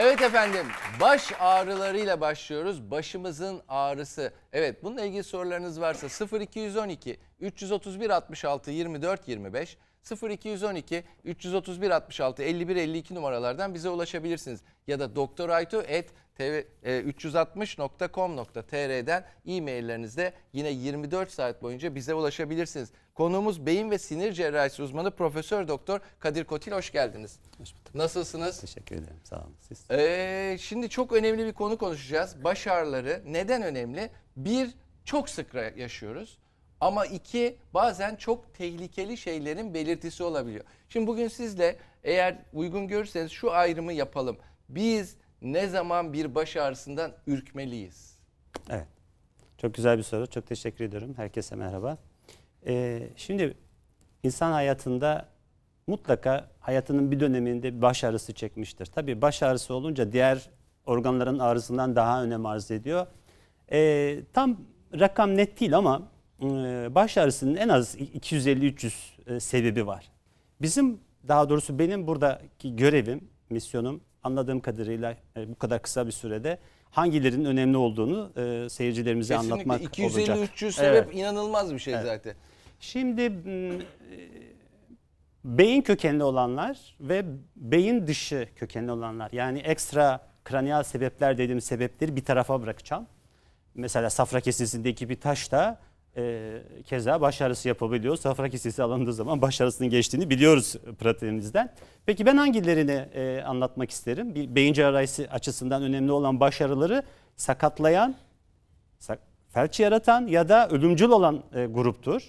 Evet efendim, baş ağrılarıyla başlıyoruz. Başımızın ağrısı. Evet, bununla ilgili sorularınız varsa 0212 331 66 24 25 0212 331 66 51 52 numaralardan bize ulaşabilirsiniz. Ya da doktoraytu.360.com.tr'den e-maillerinizde yine 24 saat boyunca bize ulaşabilirsiniz. Konuğumuz beyin ve sinir cerrahisi uzmanı Profesör Doktor Kadir Kotil hoş geldiniz. Hoş bulduk. Nasılsınız? Teşekkür ederim. Sağ olun. Siz? Ee, şimdi çok önemli bir konu konuşacağız. Baş ağrıları neden önemli? Bir, çok sık yaşıyoruz. Ama iki, bazen çok tehlikeli şeylerin belirtisi olabiliyor. Şimdi bugün sizle eğer uygun görürseniz şu ayrımı yapalım. Biz ne zaman bir baş ağrısından ürkmeliyiz? Evet. Çok güzel bir soru. Çok teşekkür ediyorum. Herkese merhaba. Ee, şimdi insan hayatında mutlaka hayatının bir döneminde baş ağrısı çekmiştir. Tabii baş ağrısı olunca diğer organların ağrısından daha önem arz ediyor. Ee, tam rakam net değil ama baş ağrısının en az 250-300 e, sebebi var. Bizim daha doğrusu benim buradaki görevim, misyonum anladığım kadarıyla e, bu kadar kısa bir sürede hangilerinin önemli olduğunu e, seyircilerimize anlatmak Kesinlikle olacak. 250-300 sebep Evet. inanılmaz bir şey zaten. Şimdi beyin kökenli olanlar ve beyin dışı kökenli olanlar yani ekstra kraniyal sebepler dediğim sebepleri bir tarafa bırakacağım. Mesela safra kesesindeki bir taş da e, keza baş ağrısı yapabiliyor. Safra kesesi alındığı zaman baş ağrısının geçtiğini biliyoruz pratiğimizden. Peki ben hangilerini e, anlatmak isterim? Bir beyin cerrahisi açısından önemli olan baş ağrıları sakatlayan, sak- felç yaratan ya da ölümcül olan e, gruptur.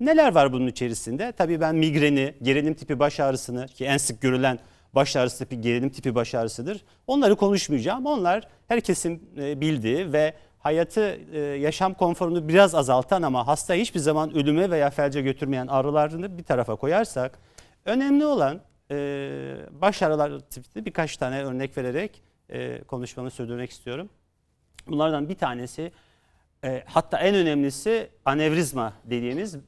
Neler var bunun içerisinde? Tabii ben migreni, gerilim tipi baş ağrısını ki en sık görülen baş ağrısı tipi gerilim tipi baş ağrısıdır. Onları konuşmayacağım. Onlar herkesin e, bildiği ve hayatı e, yaşam konforunu biraz azaltan ama hasta hiçbir zaman ölüme veya felce götürmeyen ağrılarını bir tarafa koyarsak önemli olan e, baş ağrıları tipi birkaç tane örnek vererek e, konuşmamı sürdürmek istiyorum. Bunlardan bir tanesi hatta en önemlisi anevrizma dediğimiz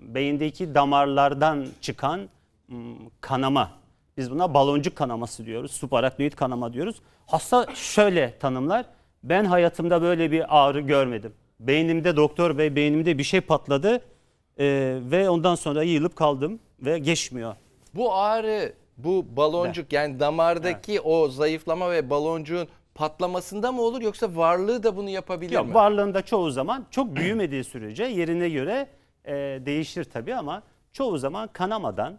beyindeki damarlardan çıkan kanama. Biz buna baloncuk kanaması diyoruz. Subaraknoid kanama diyoruz. Hasta şöyle tanımlar. Ben hayatımda böyle bir ağrı görmedim. Beynimde doktor bey beynimde bir şey patladı e, ve ondan sonra yığılıp kaldım ve geçmiyor. Bu ağrı, bu baloncuk yani damardaki o zayıflama ve baloncuğun patlamasında mı olur yoksa varlığı da bunu yapabilir Yok mi? varlığında çoğu zaman çok büyümediği sürece yerine göre e, değişir tabii ama çoğu zaman kanamadan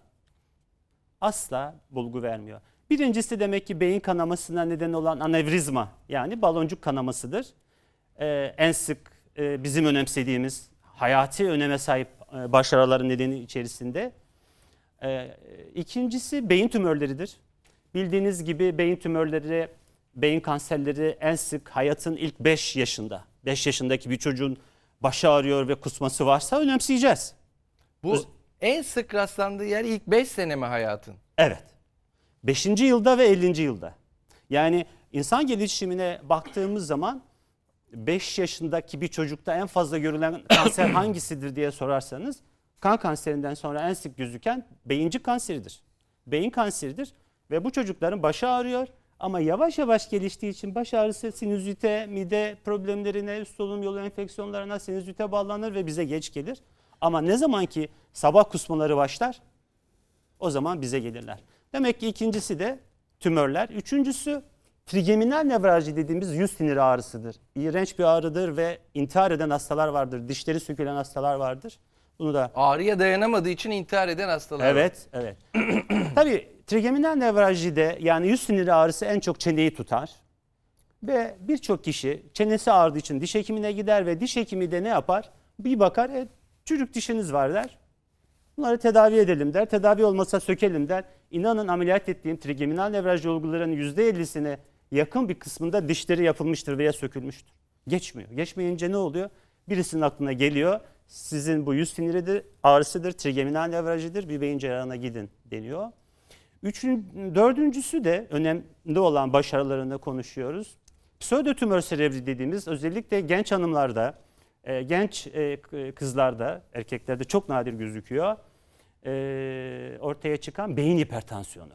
asla bulgu vermiyor. Birincisi demek ki beyin kanamasına neden olan anevrizma yani baloncuk kanamasıdır. E, en sık e, bizim önemsediğimiz hayati öneme sahip e, baş ağrıları nedeni içerisinde. E, ikincisi beyin tümörleridir. Bildiğiniz gibi beyin tümörleri, beyin kanserleri en sık hayatın ilk 5 yaşında. 5 yaşındaki bir çocuğun başı ağrıyor ve kusması varsa önemseyeceğiz. Bu en sık rastlandığı yer ilk 5 sene mi hayatın? Evet. 5. yılda ve 50. yılda. Yani insan gelişimine baktığımız zaman 5 yaşındaki bir çocukta en fazla görülen kanser hangisidir diye sorarsanız kan kanserinden sonra en sık gözüken beyincik kanseridir. Beyin kanseridir ve bu çocukların başı ağrıyor ama yavaş yavaş geliştiği için baş ağrısı sinüzite, mide problemlerine, üst solunum yolu enfeksiyonlarına, sinüzite bağlanır ve bize geç gelir. Ama ne zaman ki sabah kusmaları başlar o zaman bize gelirler. Demek ki ikincisi de tümörler. Üçüncüsü trigeminal nevralji dediğimiz yüz siniri ağrısıdır. İğrenç bir ağrıdır ve intihar eden hastalar vardır. Dişleri sökülen hastalar vardır. Bunu da Ağrıya dayanamadığı için intihar eden hastalar var. Evet, evet. Tabii trigeminal nevraljide yani yüz siniri ağrısı en çok çeneyi tutar. Ve birçok kişi çenesi ağrıdığı için diş hekimine gider ve diş hekimi de ne yapar? Bir bakar, e, çürük dişiniz var der. Bunları tedavi edelim der. Tedavi olmasa sökelim der. İnanın ameliyat ettiğim trigeminal nevralji olgularının %50'sine yakın bir kısmında dişleri yapılmıştır veya sökülmüştür. Geçmiyor. Geçmeyince ne oluyor? Birisinin aklına geliyor. Sizin bu yüz siniridir, ağrısıdır, trigeminal nevraljidir. Bir beyin cerrahına gidin deniyor. Üçün, dördüncüsü de önemli olan başarılarını konuşuyoruz. Pseudotümör serebri dediğimiz özellikle genç hanımlarda, e, genç e, kızlarda, erkeklerde çok nadir gözüküyor. E, ortaya çıkan beyin hipertansiyonu.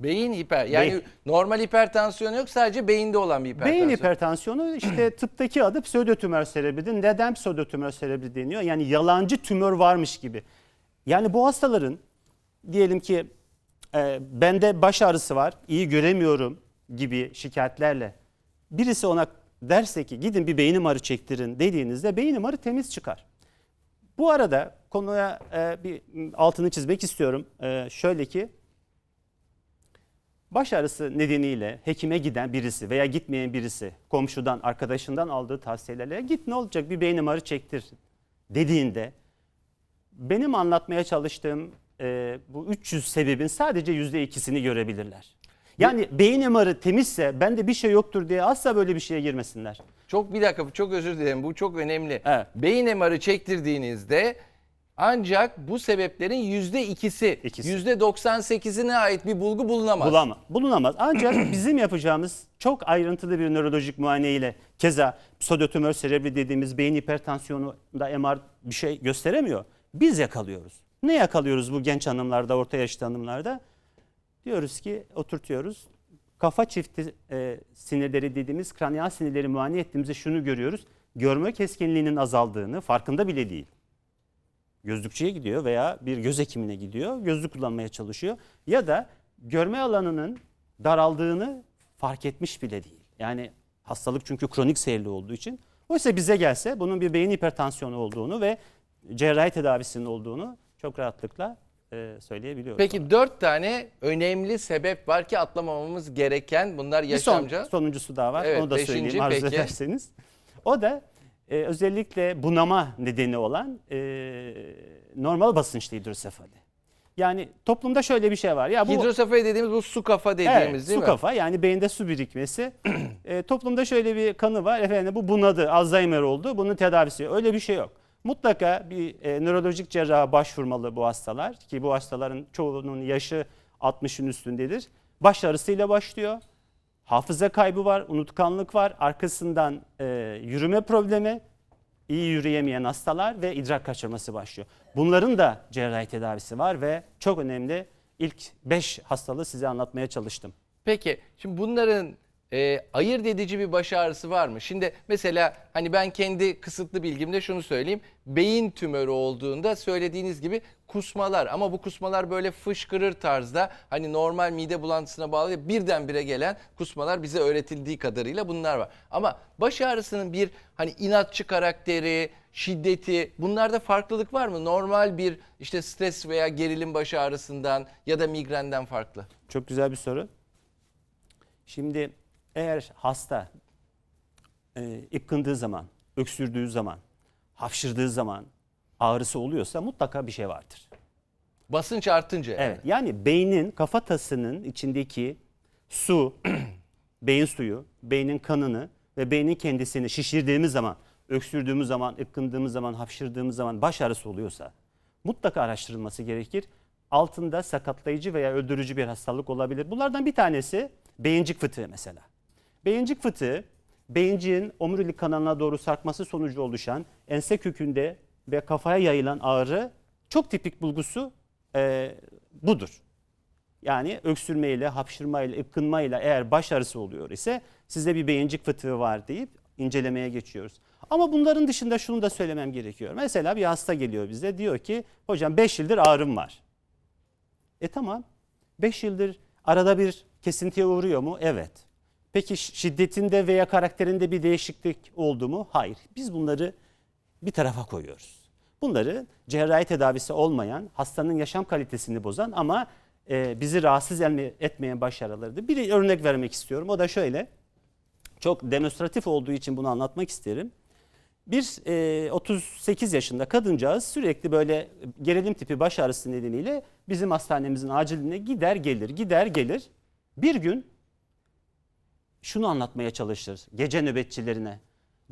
Beyin hiper yani Beyin. normal hipertansiyon yok sadece beyinde olan bir hipertansiyon. Beyin hipertansiyonu işte tıptaki adı pseudotümör serebridir. Neden pseudotümör serebri deniyor? Yani yalancı tümör varmış gibi. Yani bu hastaların diyelim ki e, bende baş ağrısı var, iyi göremiyorum gibi şikayetlerle birisi ona derse ki gidin bir beyin MR'ı çektirin dediğinizde beyin MR'ı temiz çıkar. Bu arada konuya e, bir altını çizmek istiyorum. E, şöyle ki Baş ağrısı nedeniyle hekime giden birisi veya gitmeyen birisi komşudan, arkadaşından aldığı tavsiyelerle git ne olacak bir beyin MR'ı çektir dediğinde benim anlatmaya çalıştığım e, bu 300 sebebin sadece %2'sini görebilirler. Yani beyin MR'ı temizse bende bir şey yoktur diye asla böyle bir şeye girmesinler. Çok bir dakika çok özür dilerim bu çok önemli. Evet. Beyin MR'ı çektirdiğinizde ancak bu sebeplerin yüzde ikisi, İkisi. yüzde 98'ine ait bir bulgu bulunamaz. Bulama, bulunamaz. Ancak bizim yapacağımız çok ayrıntılı bir nörolojik muayene ile keza pseudotümör serebri dediğimiz beyin hipertansiyonunda MR bir şey gösteremiyor. Biz yakalıyoruz. Ne yakalıyoruz bu genç hanımlarda, orta yaşlı hanımlarda? Diyoruz ki oturtuyoruz. Kafa çifti e, sinirleri dediğimiz kraniyal sinirleri muayene ettiğimizde şunu görüyoruz. Görme keskinliğinin azaldığını farkında bile değil gözlükçüye gidiyor veya bir göz hekimine gidiyor. Gözlük kullanmaya çalışıyor. Ya da görme alanının daraldığını fark etmiş bile değil. Yani hastalık çünkü kronik seyirli olduğu için. Oysa bize gelse bunun bir beyin hipertansiyonu olduğunu ve cerrahi tedavisinin olduğunu çok rahatlıkla e, söyleyebiliyoruz. Peki dört tane önemli sebep var ki atlamamamız gereken bunlar Bir son, yaşamca. sonuncusu daha var. Evet, Onu da beşinci, söyleyeyim arzu peki. ederseniz. O da e, özellikle bunama nedeni olan e, normal basınçlı hidrosefali. Yani toplumda şöyle bir şey var. Ya bu Hidrosefali dediğimiz bu su kafa dediğimiz evet, değil su mi? kafa yani beyinde su birikmesi. E, toplumda şöyle bir kanı var. Efendim bu bunadı, Alzheimer oldu. Bunun tedavisi yok. öyle bir şey yok. Mutlaka bir e, nörolojik cerraha başvurmalı bu hastalar ki bu hastaların çoğunun yaşı 60'ın üstündedir. Baş ağrısıyla başlıyor. Hafıza kaybı var, unutkanlık var. Arkasından e, yürüme problemi, iyi yürüyemeyen hastalar ve idrak kaçırması başlıyor. Bunların da cerrahi tedavisi var ve çok önemli ilk 5 hastalığı size anlatmaya çalıştım. Peki şimdi bunların e, ayırt edici bir baş ağrısı var mı? Şimdi mesela hani ben kendi kısıtlı bilgimde şunu söyleyeyim. Beyin tümörü olduğunda söylediğiniz gibi kusmalar ama bu kusmalar böyle fışkırır tarzda hani normal mide bulantısına bağlı birdenbire gelen kusmalar bize öğretildiği kadarıyla bunlar var. Ama baş ağrısının bir hani inatçı karakteri, şiddeti bunlarda farklılık var mı? Normal bir işte stres veya gerilim baş ağrısından ya da migrenden farklı. Çok güzel bir soru. Şimdi eğer hasta e, ıkkındığı zaman, öksürdüğü zaman, hapşırdığı zaman ağrısı oluyorsa mutlaka bir şey vardır. Basınç artınca. yani. Evet. Yani beynin kafatasının içindeki su, beyin suyu, beynin kanını ve beynin kendisini şişirdiğimiz zaman, öksürdüğümüz zaman, ıkkındığımız zaman, hapşırdığımız zaman baş ağrısı oluyorsa mutlaka araştırılması gerekir. Altında sakatlayıcı veya öldürücü bir hastalık olabilir. Bunlardan bir tanesi beyincik fıtığı mesela. Beyincik fıtığı beyinciğin omurilik kanalına doğru sarkması sonucu oluşan ense kökünde ve kafaya yayılan ağrı çok tipik bulgusu e, budur. Yani öksürmeyle, hapşırmayla, ıkkınmayla eğer baş ağrısı oluyor ise size bir beyincik fıtığı var deyip incelemeye geçiyoruz. Ama bunların dışında şunu da söylemem gerekiyor. Mesela bir hasta geliyor bize diyor ki hocam 5 yıldır ağrım var. E tamam 5 yıldır arada bir kesintiye uğruyor mu? Evet. Peki şiddetinde veya karakterinde bir değişiklik oldu mu? Hayır. Biz bunları bir tarafa koyuyoruz. Bunları cerrahi tedavisi olmayan, hastanın yaşam kalitesini bozan ama e, bizi rahatsız etmeyen baş ağrılarıdır. Bir örnek vermek istiyorum. O da şöyle. Çok demonstratif olduğu için bunu anlatmak isterim. Bir e, 38 yaşında kadıncağız sürekli böyle gerilim tipi baş ağrısı nedeniyle bizim hastanemizin aciline gider gelir, gider gelir. Bir gün şunu anlatmaya çalışır gece nöbetçilerine.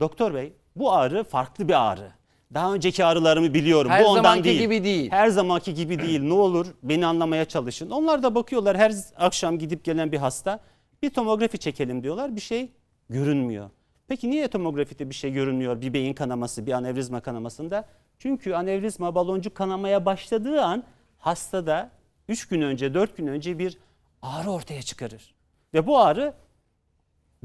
Doktor bey bu ağrı farklı bir ağrı. Daha önceki ağrılarımı biliyorum. Her bu ondan zamanki değil. gibi değil. Her zamanki gibi değil. Ne olur beni anlamaya çalışın. Onlar da bakıyorlar her akşam gidip gelen bir hasta. Bir tomografi çekelim diyorlar. Bir şey görünmüyor. Peki niye tomografide bir şey görünmüyor? Bir beyin kanaması, bir anevrizma kanamasında? Çünkü anevrizma baloncuk kanamaya başladığı an hastada 3 gün önce, 4 gün önce bir ağrı ortaya çıkarır. Ve bu ağrı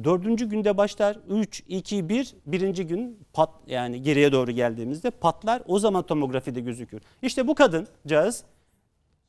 dördüncü günde başlar. 3, 2, 1, birinci gün pat yani geriye doğru geldiğimizde patlar. O zaman tomografide gözükür. İşte bu kadıncağız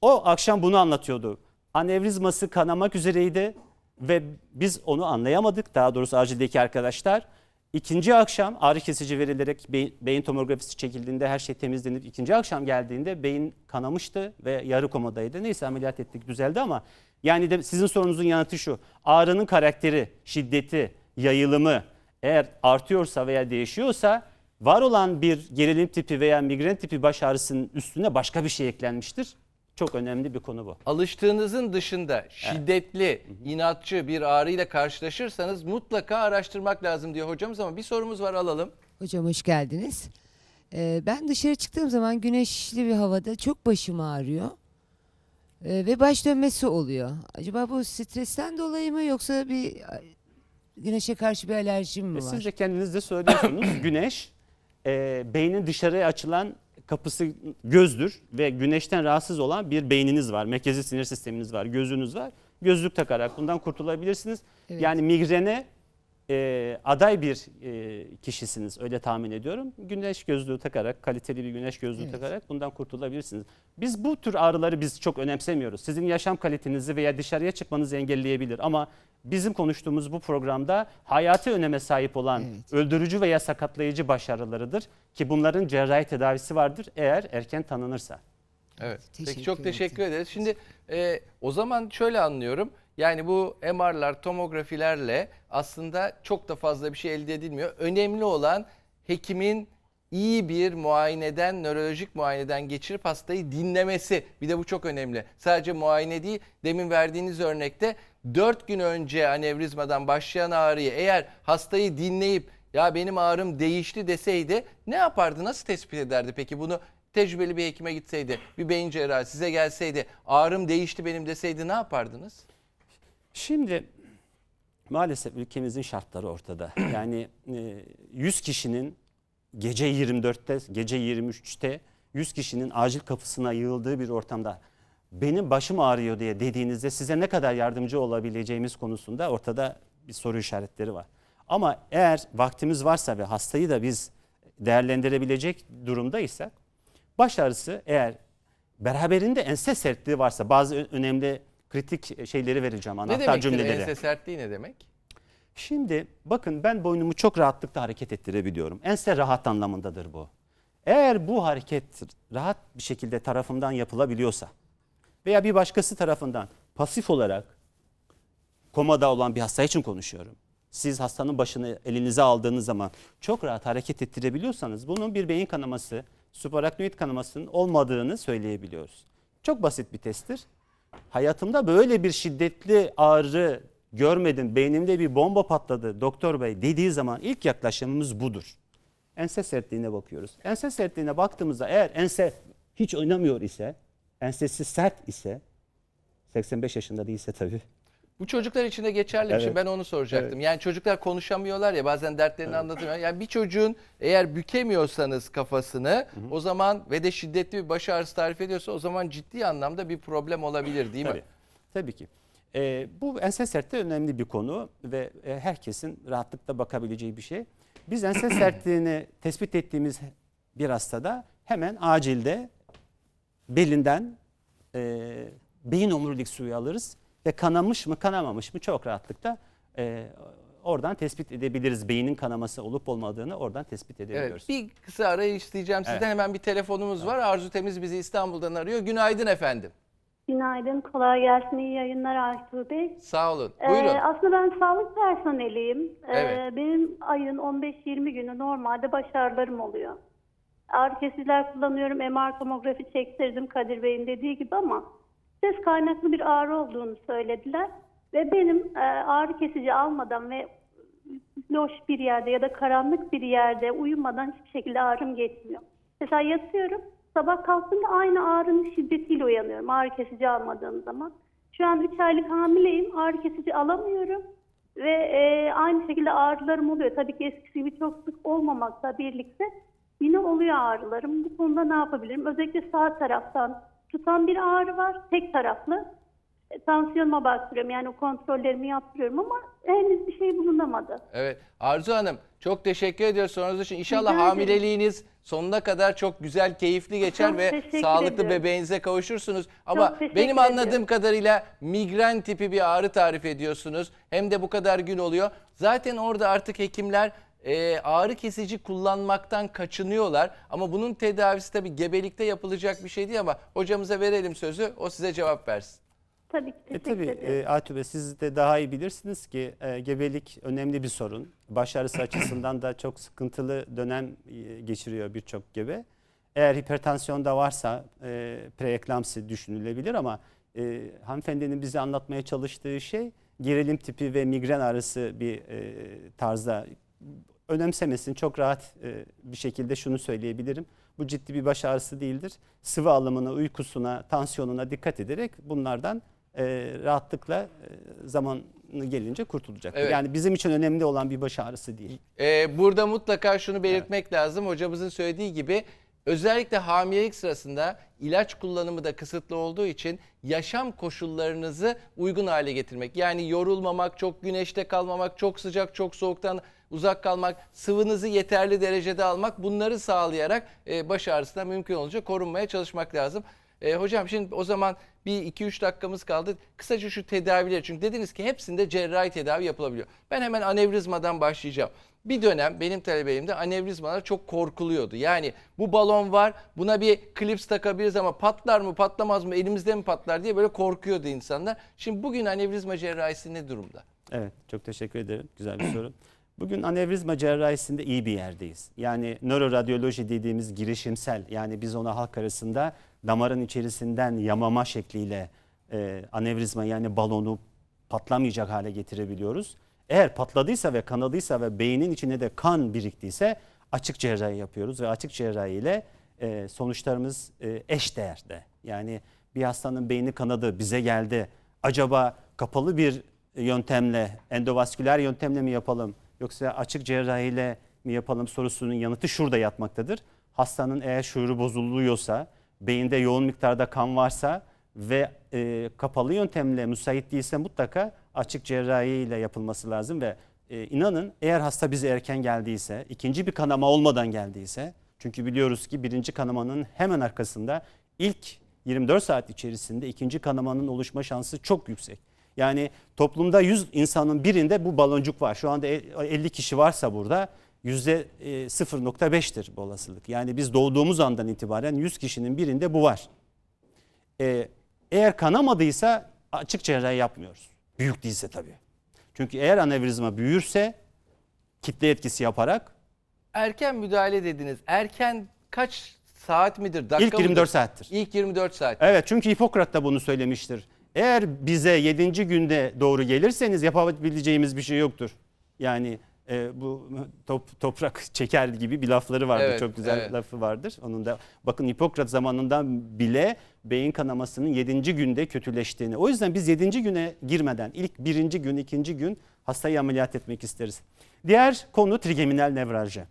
o akşam bunu anlatıyordu. Anevrizması kanamak üzereydi ve biz onu anlayamadık. Daha doğrusu acildeki arkadaşlar. İkinci akşam ağrı kesici verilerek beyin, beyin tomografisi çekildiğinde her şey temizlenip ikinci akşam geldiğinde beyin kanamıştı ve yarı komadaydı. Neyse ameliyat ettik düzeldi ama yani de sizin sorunuzun yanıtı şu. Ağrının karakteri, şiddeti, yayılımı eğer artıyorsa veya değişiyorsa var olan bir gerilim tipi veya migren tipi baş ağrısının üstüne başka bir şey eklenmiştir. Çok önemli bir konu bu. Alıştığınızın dışında şiddetli, inatçı bir ağrıyla karşılaşırsanız mutlaka araştırmak lazım diyor hocamız ama bir sorumuz var alalım. Hocam hoş geldiniz. Ee, ben dışarı çıktığım zaman güneşli bir havada çok başım ağrıyor. Ee, ve baş dönmesi oluyor. Acaba bu stresten dolayı mı yoksa bir güneşe karşı bir alerjim mi E, var? Siz de kendiniz de söylüyorsunuz. Güneş e, beynin dışarıya açılan kapısı gözdür ve güneşten rahatsız olan bir beyniniz var. Merkezi sinir sisteminiz var, gözünüz var. Gözlük takarak bundan kurtulabilirsiniz. Evet. Yani migrene e, aday bir e, kişisiniz öyle tahmin ediyorum. Güneş gözlüğü takarak, kaliteli bir güneş gözlüğü Evet. takarak bundan kurtulabilirsiniz. Biz bu tür ağrıları biz çok önemsemiyoruz. Sizin yaşam kalitenizi veya dışarıya çıkmanızı engelleyebilir ama bizim konuştuğumuz bu programda hayati öneme sahip olan Evet. öldürücü veya sakatlayıcı baş ağrılarıdır ki bunların cerrahi tedavisi vardır eğer erken tanınırsa. Evet. Peki Teşekkür çok ederim. teşekkür ederiz. Şimdi e, o zaman şöyle anlıyorum. Yani bu MR'lar, tomografilerle aslında çok da fazla bir şey elde edilmiyor. Önemli olan hekimin iyi bir muayeneden, nörolojik muayeneden geçirip hastayı dinlemesi. Bir de bu çok önemli. Sadece muayene değil, demin verdiğiniz örnekte 4 gün önce anevrizmadan başlayan ağrıyı eğer hastayı dinleyip ya benim ağrım değişti deseydi ne yapardı? Nasıl tespit ederdi peki bunu? Tecrübeli bir hekime gitseydi, bir beyin cerrahı size gelseydi, ağrım değişti benim deseydi ne yapardınız? Şimdi maalesef ülkemizin şartları ortada. Yani e, 100 kişinin gece 24'te, gece 23'te 100 kişinin acil kapısına yığıldığı bir ortamda benim başım ağrıyor diye dediğinizde size ne kadar yardımcı olabileceğimiz konusunda ortada bir soru işaretleri var. Ama eğer vaktimiz varsa ve hastayı da biz değerlendirebilecek durumdaysak baş ağrısı eğer beraberinde ense sertliği varsa bazı önemli kritik şeyleri vereceğim Ne anahtar demektir cümleleri. ense sertliği ne demek? Şimdi bakın ben boynumu çok rahatlıkla hareket ettirebiliyorum. Ense rahat anlamındadır bu. Eğer bu hareket rahat bir şekilde tarafımdan yapılabiliyorsa veya bir başkası tarafından pasif olarak komada olan bir hasta için konuşuyorum. Siz hastanın başını elinize aldığınız zaman çok rahat hareket ettirebiliyorsanız bunun bir beyin kanaması, supraraknoid kanamasının olmadığını söyleyebiliyoruz. Çok basit bir testtir. Hayatımda böyle bir şiddetli ağrı görmedim. Beynimde bir bomba patladı doktor bey dediği zaman ilk yaklaşımımız budur. Ense sertliğine bakıyoruz. Ense sertliğine baktığımızda eğer ense hiç oynamıyor ise, ensesi sert ise, 85 yaşında değilse tabii. Bu çocuklar için de geçerli bir şey. Evet. Ben onu soracaktım. Yani çocuklar konuşamıyorlar ya bazen dertlerini anlatamıyor. Yani bir çocuğun eğer bükemiyorsanız kafasını o zaman ve de şiddetli bir baş ağrısı tarif ediyorsa o zaman ciddi anlamda bir problem olabilir değil mi? Tabii, tabii ki. Ee, bu ense sertliği önemli bir konu ve e, herkesin rahatlıkla bakabileceği bir şey. Biz ense sertliğini tespit ettiğimiz bir hastada hemen acilde belinden e, beyin omurilik suyu alırız ve kanamış mı kanamamış mı çok rahatlıkla e, oradan tespit edebiliriz. Beynin kanaması olup olmadığını oradan tespit edebiliyoruz. Evet, bir kısa arayı isteyeceğim sizden. Evet. Hemen bir telefonumuz var. Arzu Temiz bizi İstanbul'dan arıyor. Günaydın efendim. Günaydın, kolay gelsin, iyi yayınlar Artur Bey. Sağ olun. Ee, Buyurun. aslında ben sağlık personeliyim. Ee, Evet. Benim ayın 15-20 günü normalde baş ağrılarım oluyor. Ağrı kesiciler kullanıyorum, MR tomografi çektirdim Kadir Bey'in dediği gibi ama ses kaynaklı bir ağrı olduğunu söylediler. Ve benim e, ağrı kesici almadan ve loş bir yerde ya da karanlık bir yerde uyumadan hiçbir şekilde ağrım geçmiyor. Mesela yatıyorum, sabah kalktığımda aynı ağrının şiddetiyle uyanıyorum ağrı kesici almadığım zaman. Şu an 3 aylık hamileyim, ağrı kesici alamıyorum ve e, aynı şekilde ağrılarım oluyor. Tabii ki eskisi gibi çok sık olmamakla birlikte yine oluyor ağrılarım. Bu konuda ne yapabilirim? Özellikle sağ taraftan tutan bir ağrı var, tek taraflı. E, Tansiyonuma baktırıyorum yani o kontrollerimi yaptırıyorum ama henüz bir şey bulunamadı. Evet. Arzu Hanım çok teşekkür ediyoruz sorunuz için. İnşallah Rica ederim. hamileliğiniz sonuna kadar çok güzel, keyifli geçer Çok ve teşekkür sağlıklı ediyorum. bebeğinize kavuşursunuz. Ama teşekkür benim anladığım ediyorum. kadarıyla migren tipi bir ağrı tarif ediyorsunuz. Hem de bu kadar gün oluyor. Zaten orada artık hekimler e, ağrı kesici kullanmaktan kaçınıyorlar. Ama bunun tedavisi tabii gebelikte yapılacak bir şey değil ama hocamıza verelim sözü. O size cevap versin. Tabii ki E tabii ederim. e, Atü Bey siz de daha iyi bilirsiniz ki e, gebelik önemli bir sorun. Baş ağrısı açısından da çok sıkıntılı dönem e, geçiriyor birçok gebe. Eğer hipertansiyon da varsa e, preeklamsi düşünülebilir ama e, hanımefendinin bize anlatmaya çalıştığı şey gerilim tipi ve migren ağrısı bir e, tarzda önemsemesin. Çok rahat e, bir şekilde şunu söyleyebilirim. Bu ciddi bir baş ağrısı değildir. Sıvı alımına, uykusuna, tansiyonuna dikkat ederek bunlardan e, rahatlıkla e, zamanı gelince kurtulacak. Evet. Yani bizim için önemli olan bir baş ağrısı değil. Ee, burada mutlaka şunu belirtmek lazım. Hocamızın söylediği gibi özellikle hamilelik sırasında ilaç kullanımı da kısıtlı olduğu için yaşam koşullarınızı uygun hale getirmek. Yani yorulmamak, çok güneşte kalmamak, çok sıcak, çok soğuktan uzak kalmak, sıvınızı yeterli derecede almak bunları sağlayarak e, baş ağrısından mümkün olunca korunmaya çalışmak lazım. E, hocam şimdi o zaman bir 2-3 dakikamız kaldı. Kısaca şu tedavileri çünkü dediniz ki hepsinde cerrahi tedavi yapılabiliyor. Ben hemen anevrizmadan başlayacağım. Bir dönem benim talebelerimde anevrizmalar çok korkuluyordu. Yani bu balon var buna bir klips takabiliriz ama patlar mı patlamaz mı elimizde mi patlar diye böyle korkuyordu insanlar. Şimdi bugün anevrizma cerrahisi ne durumda? Evet, çok teşekkür ederim. Güzel bir soru. Bugün anevrizma cerrahisinde iyi bir yerdeyiz. Yani nöroradyoloji dediğimiz girişimsel, yani biz ona halk arasında damarın içerisinden yamama şekliyle e, anevrizma yani balonu patlamayacak hale getirebiliyoruz. Eğer patladıysa ve kanadıysa ve beynin içine de kan biriktiyse açık cerrahi yapıyoruz ve açık cerrahi ile e, sonuçlarımız e, eş değerde. Yani bir hastanın beyni kanadı bize geldi. Acaba kapalı bir yöntemle, endovasküler yöntemle mi yapalım yoksa açık cerrahiyle mi yapalım sorusunun yanıtı şurada yatmaktadır. Hastanın eğer şuuru bozuluyorsa, beyinde yoğun miktarda kan varsa ve e, kapalı yöntemle müsait değilse mutlaka açık cerrahi ile yapılması lazım ve e, inanın eğer hasta bize erken geldiyse, ikinci bir kanama olmadan geldiyse, çünkü biliyoruz ki birinci kanamanın hemen arkasında ilk 24 saat içerisinde ikinci kanamanın oluşma şansı çok yüksek. Yani toplumda 100 insanın birinde bu baloncuk var. Şu anda 50 kişi varsa burada yüzde e, 0.5'tir bu olasılık. Yani biz doğduğumuz andan itibaren 100 kişinin birinde bu var. Ee, eğer kanamadıysa açık cerrahi yapmıyoruz. Büyük değilse tabii. Çünkü eğer anevrizma büyürse kitle etkisi yaparak Erken müdahale dediniz. Erken kaç saat midir? Dakika ilk 24 mıdır? saattir. İlk 24 saat. Evet çünkü Hipokrat da bunu söylemiştir. Eğer bize 7. günde doğru gelirseniz yapabileceğimiz bir şey yoktur. Yani e, bu top, toprak çeker gibi bir lafları vardır. Evet, Çok güzel evet. lafı vardır. Onun da bakın Hipokrat zamanından bile beyin kanamasının 7. günde kötüleştiğini. O yüzden biz 7. güne girmeden ilk 1. gün, 2. gün hastayı ameliyat etmek isteriz. Diğer konu trigeminal nevralji.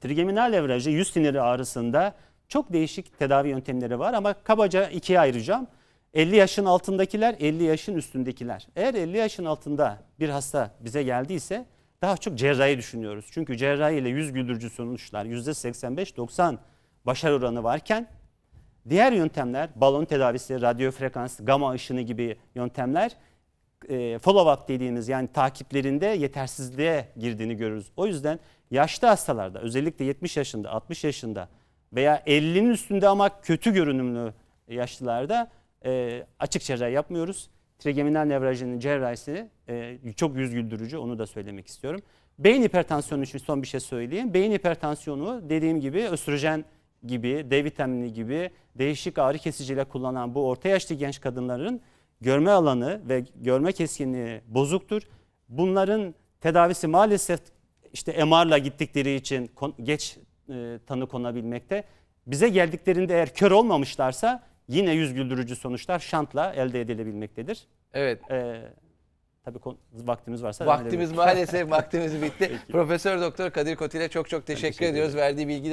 Trigeminal nevralji yüz siniri ağrısında çok değişik tedavi yöntemleri var ama kabaca ikiye ayıracağım. 50 yaşın altındakiler, 50 yaşın üstündekiler. Eğer 50 yaşın altında bir hasta bize geldiyse daha çok cerrahi düşünüyoruz. Çünkü cerrahi ile yüz güldürücü sonuçlar %85-90 başarı oranı varken diğer yöntemler balon tedavisi, radyo frekans, gama ışını gibi yöntemler e, follow-up dediğimiz yani takiplerinde yetersizliğe girdiğini görürüz. O yüzden yaşlı hastalarda özellikle 70 yaşında, 60 yaşında veya 50'nin üstünde ama kötü görünümlü yaşlılarda e, açık cerrahi yapmıyoruz. Trigeminal nevraljinin cerrahisi e, çok yüz güldürücü onu da söylemek istiyorum. Beyin hipertansiyonu için son bir şey söyleyeyim. Beyin hipertansiyonu dediğim gibi östrojen gibi, D vitamini gibi değişik ağrı kesiciyle kullanan bu orta yaşlı genç kadınların görme alanı ve görme keskinliği bozuktur. Bunların tedavisi maalesef işte MR'la gittikleri için geç e, tanı konabilmekte. Bize geldiklerinde eğer kör olmamışlarsa yine yüz güldürücü sonuçlar şantla elde edilebilmektedir. Evet. E, tabii vaktimiz varsa Vaktimiz maalesef vaktimiz bitti. Profesör Doktor Kadir Kotil'e çok çok teşekkür, teşekkür ediyoruz verdiği bilgiler